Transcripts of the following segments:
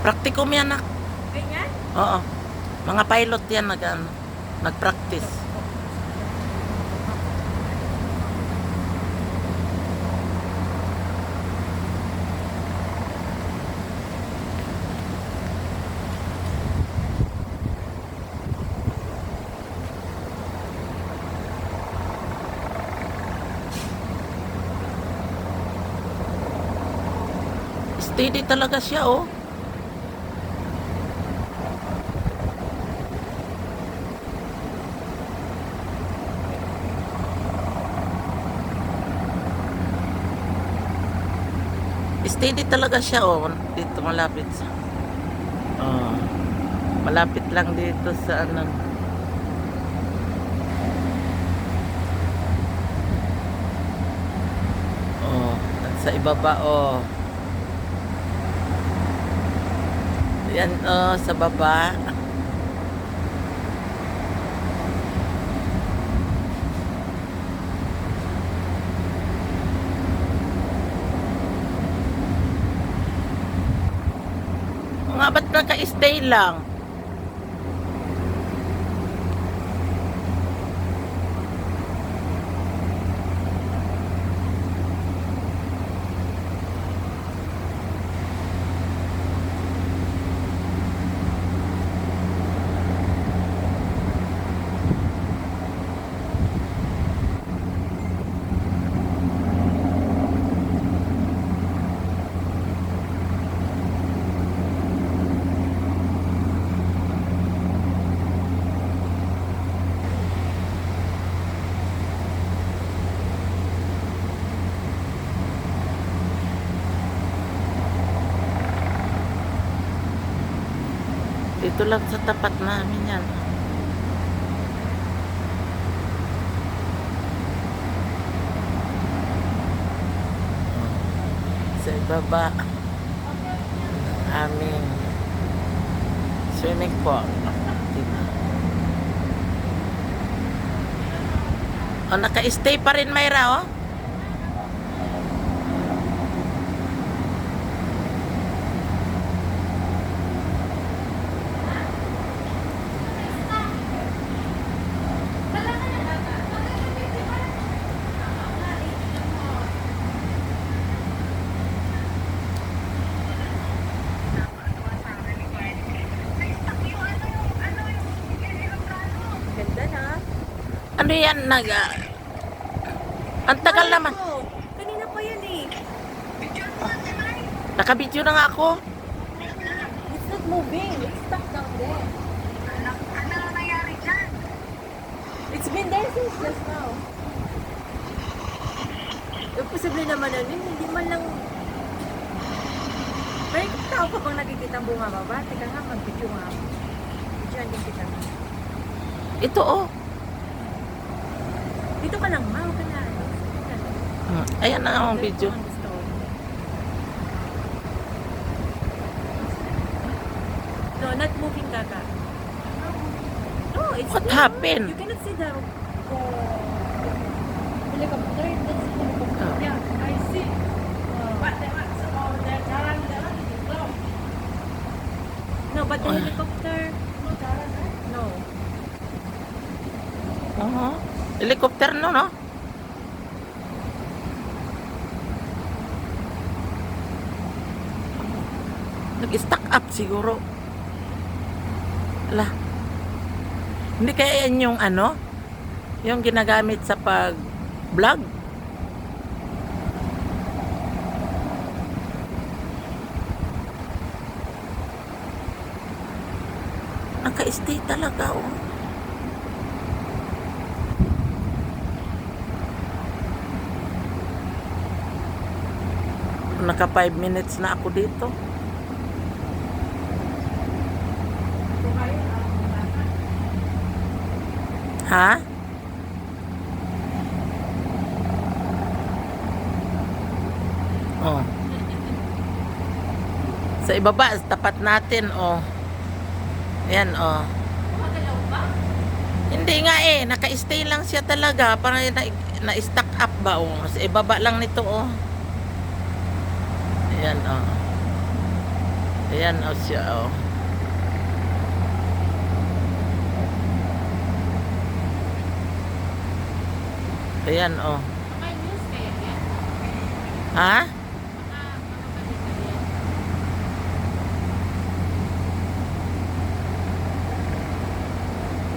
Praktikum yan, nak. Ganyan? Oo. Mga pilot yan nag, ano, nag-practice. Steady talaga siya, oh. Steady talaga siya, oh. Dito malapit sa... Oh. Malapit lang dito sa ano. Oh, at sa ibaba, oh. Yan, oh, sa baba. Nga ba't naka-stay lang? Dito lang sa tapat namin yan. Sa ibaba ng aming swimming pool. Dito. O, naka-stay pa rin, Mayra, oh. Ganda na. Ano yan? Nag, ah, ang tagal Ay, naman. oo. Kanina pa yan eh. Nakabidyo na nga ako. It's not moving. It's stuck down there. It's been there since just now. Yung posible naman ano, yun, hindi man lang... May tao ka bang nakikita ang bumababa? Teka nga, mag-video nga. Video din kita. Ito, oh. Dito ka lang, ma. Huwag ka na. Hmm, Ayan na ang video. No, not moving, Kaka. No, it's What happened? You cannot see the the helicopter. That's helicopter. Oh. Yeah, I see. But the No, but the Oh. helicopter. No. Oo. Helicopter no, no? Nag-stack up siguro. Ala. Hindi kaya yan yung ano? Yung ginagamit sa pag-vlog? Naka-stay talaga, oh. Naka 5 minutes na ako dito. Ha? Oh. Sa ibaba, tapat natin, oh. Yan, oh. Hindi nga eh, naka-stay lang siya talaga. Parang na, na-stack up ba, oh. Sa ibaba lang nito, oh. Ayan, oh. Ayan o siya o. Ayan o. May news kaya yan? Ha?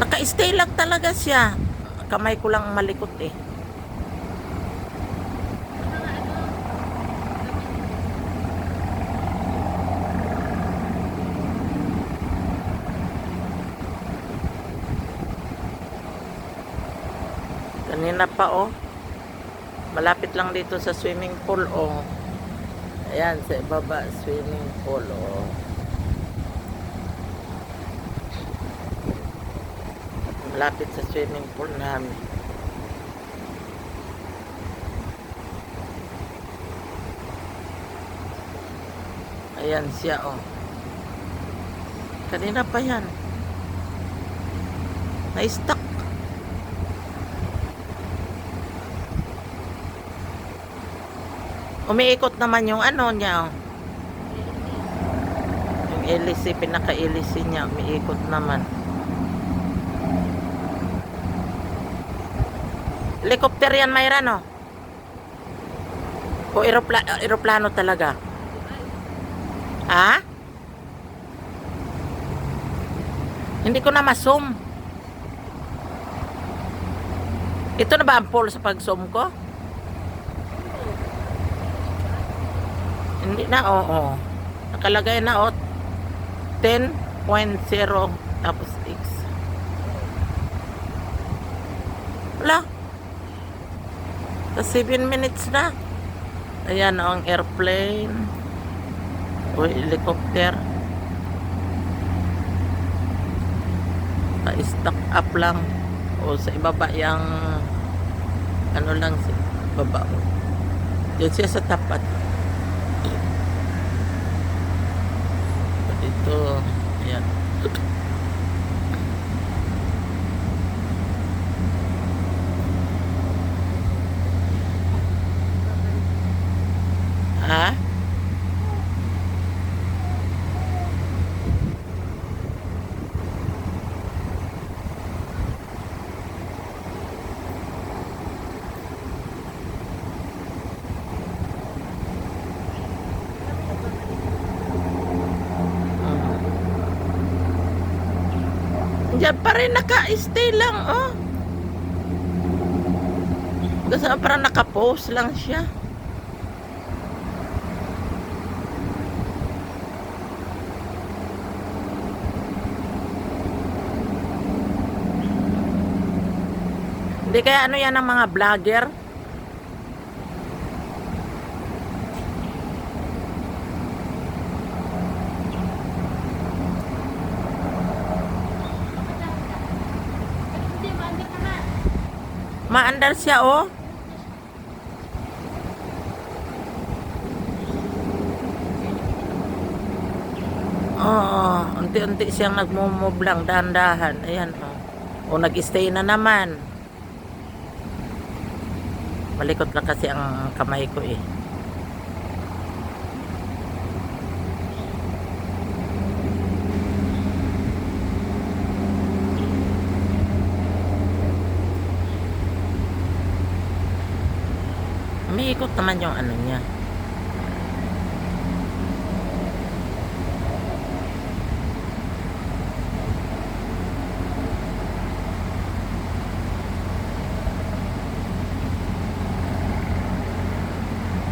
Naka-stay lang talaga siya. Kamay ko lang malikot eh. Kanina pa oh. Malapit lang dito sa swimming pool oh. Ayan, sa ibaba swimming pool oh. Malapit sa swimming pool namin. Ayan siya oh. Kanina pa yan. Na-stuck. Umiikot naman yung ano niya. oh. Yung LC, pinaka-LC niya, umiikot naman. Helicopter yan, Mayra, no? O aeropla- aeroplano talaga? Ha? Hindi ko na ma-zoom. Ito na ba ang pole sa pag-zoom ko? Hindi na, oo. Nakalagay na, oh. 10.0 tapos X. Wala. Sa 7 minutes na. Ayan, oh, ang airplane. O helicopter. Pa-stock up lang. O sa ibaba yung ano lang sa baba. Diyan siya sa tapat. Ito, ayan. Ha? Diyan pa rin naka-stay lang, oh. Kasi parang naka-post lang siya. Hindi kaya ano yan ng mga vlogger? Maandar siya, oh. Oo, unti-unti siyang nagmumove lang, dahan-dahan. Ayan, oh. O, nag-stay na naman. Malikot lang kasi ang kamay ko eh. Umiikot naman yung ano niya.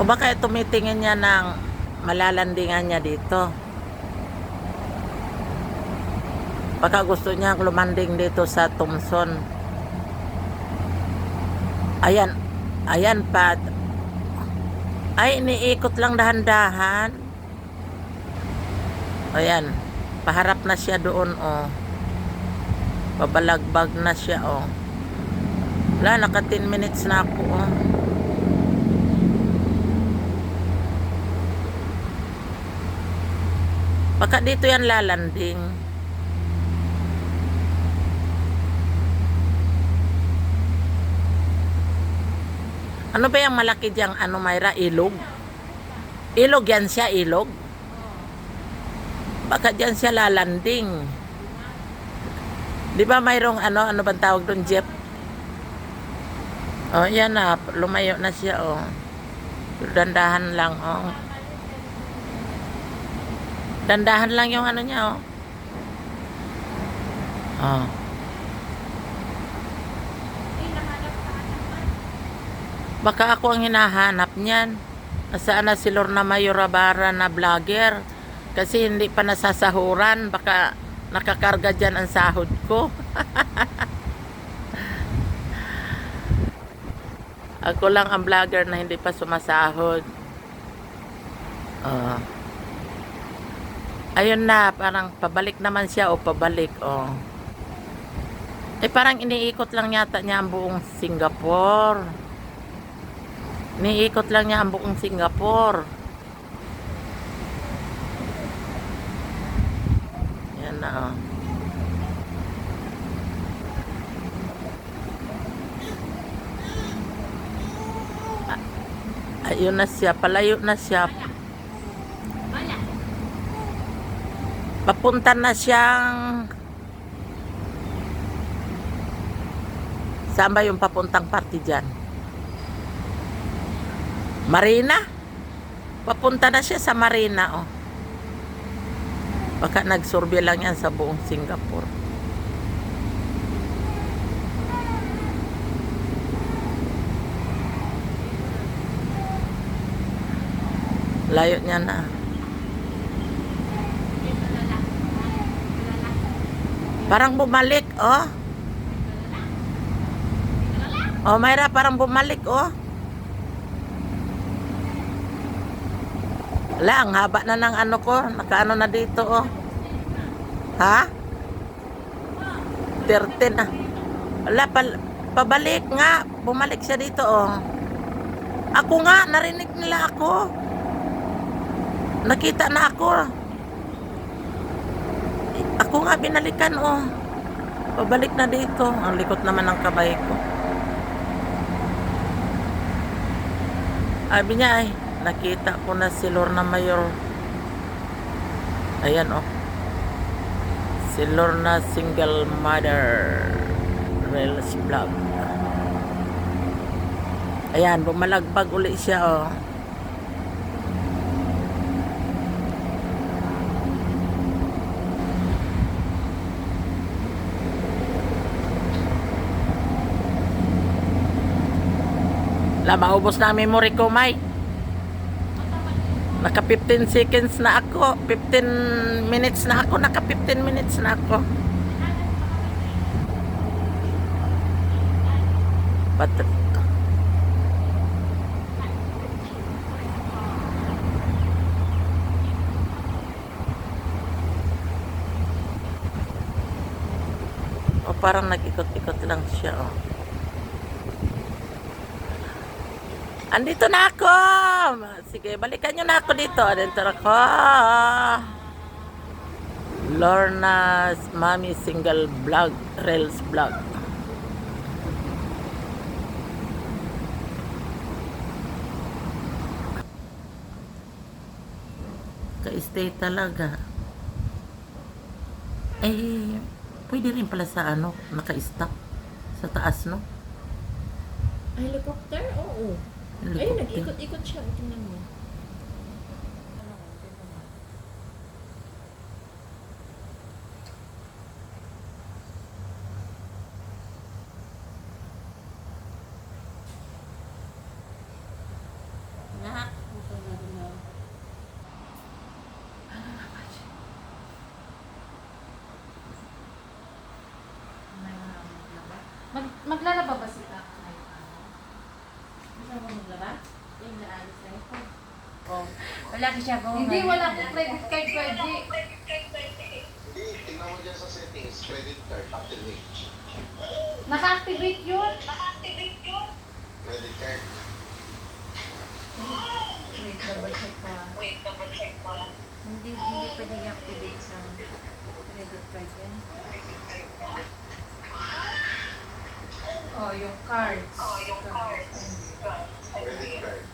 O baka tumitingin niya ng malalandingan niya dito. Baka gusto niya lumanding dito sa Thompson. Ayan, ayan pa. Ay, iniikot lang dahan-dahan. Ayan, paharap na siya doon, oh. Babalagbag na siya, oh. Wala, naka 10 minutes na ako, oh. Baka dito yan lalanding. Ano ba yung malaki diyang ano Mayra? Ilog? Ilog yan siya, ilog? Baka dyan siya lalanding. Di ba mayroong ano, ano bang tawag doon, jeep? Oh, yan na. Lumayo na siya, oh. Dandahan lang, oh. Dandahan lang yung ano niya, oh. Oh. Baka ako ang hinahanap niyan. Nasaan na si Lorna Mayorabara na vlogger? Kasi hindi pa nasasahuran. Baka nakakarga dyan ang sahod ko. ako lang ang vlogger na hindi pa sumasahod. Oh. Ayun na, parang pabalik naman siya o pabalik. Oh. Eh parang iniikot lang yata niya ang buong Singapore. Iniikot lang niya ang buong Singapore. Yan na oh. Ah, Ayun na siya, palayo na siya. Papunta na siyang Saan ba yung papuntang party dyan? Marina? Papunta na siya sa Marina, oh. Baka nagsurvey lang yan sa buong Singapore. Layo niya na. Parang bumalik, oh. Oh, Mayra, parang bumalik, oh. Wala, ang haba na ng ano ko. Nakaano na dito, oh. Ha? 13 na. Wala, pal pabalik nga. Bumalik siya dito, oh. Ako nga, narinig nila ako. Nakita na ako. Ako nga binalikan, oh. Pabalik na dito. Ang likot naman ng kabay ko. Sabi niya ay, nakita ko na si Lorna Mayor. Ayan oh. Si Lorna Single Mother Reels Vlog. Ayan, bumalagbag uli siya oh. La, maubos na ang memory ko, May. Naka 15 seconds na ako. 15 minutes na ako. Naka 15 minutes na ako. But, oh, parang nag-ikot-ikot lang siya, oh. Andito na ako! Sige, balikan nyo na ako dito. Andito na ako. Lorna's Mommy Single Vlog, Reels Vlog. Ka-stay talaga. Eh, pwede rin pala sa ano, naka-stop. Sa taas, no? Helicopter? Oo. Ayun, nag-ikot-ikot siya. Tingnan mo. Mag maglalaba ba si Kaka ngayon? Gusto mo maglaba? Yung naalis na ito. Oh. Wala ko siya go. Hindi, wala akong credit card pwede. Hindi, tingnan mo dyan sa settings, credit card, activate. Naka-activate yun. Credit card. Wait, double check ko. Wait, double check ko. Hindi, hindi pwede i-activate sa credit card yan. Oh, yung cards. Oh, yung cards. Credit card.